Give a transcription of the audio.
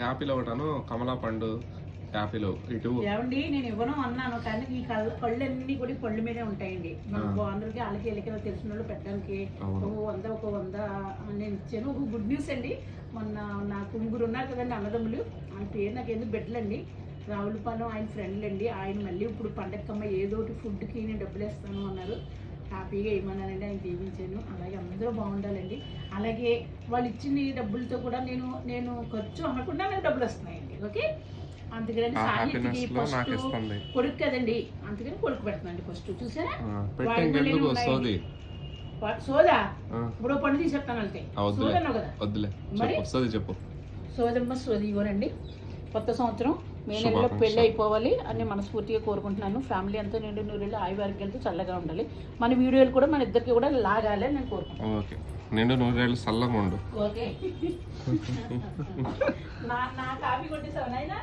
Apple ఒకటను కమలా పండు Apple ఇటు. ఏమండి నేను ఇవ్వను అన్నాను కానీ ఈ కళ్ళ అన్ని కూడా పళ్ళు మీదే ఉంటాయండి. మనకు అందరికి వాళ్ళకి వీళ్ళకి తెలిసిన వాళ్ళు పెట్టడానికి. ఒక వంద ఒక వంద నేను ఇచ్చాను. ఒక గుడ్ న్యూస్ అండి. మొన్న నాకు ముగ్గురు ఉన్నారు కదండి అన్నదమ్ములు. ఆయన పేరు నాకు ఎందుకు పెట్టలండి. రావులపాలెం ఆయన ఫ్రెండ్ అండి ఆయన మళ్ళీ ఇప్పుడు పండగకమ్మ ఏదో ఒకటి ఫుడ్కి నేను డబ్బులు వేస్తాను అన్నారు. హ్యాపీగా ఇవ్వమన్నానండి ఆయన దీవించాను అలాగే అందరూ బాగుండాలండి. అలాగే వాళ్ళు ఇచ్చిన డబ్బులతో కూడా నేను నేను ఖర్చు అనకుండా నాకు డబ్బులు వస్తున్నాయండి. ఓకే? అందుకని సాహిత్యకి ఫస్ట్ ఇస్తుంది. కొడుకు కదండి. అందుకని కొడుకు పెడుతున్నాండి ఫస్ట్ చూసారా? సోది? ఇప్పుడు పండు తీసేస్తాను వెళ్తే సోదన్నావు కదా? మరి? సోదమ్మ సోది ఇవ్వనండి కొత్త సంవత్సరం. మే నెలలో. పెళ్ళి అయిపోవాలి అని మనస్ఫూర్తిగా కోరుకుంటున్నాను. ఫ్యామిలీ అంతా నిండు నూరేళ్ళు ఆయువారికెళ్తూ చల్లగా ఉండాలి. మన వీడియోలు కూడా మన ఇద్దరికి కూడా లాగాలి అని నేను కోరుకుంటున్నాను. ఓకే. నిండు నూరేళ్ళు చల్లగా ఉండు. ఓకే. నా నా కాఫీ కొట్టేసావు నాయనా?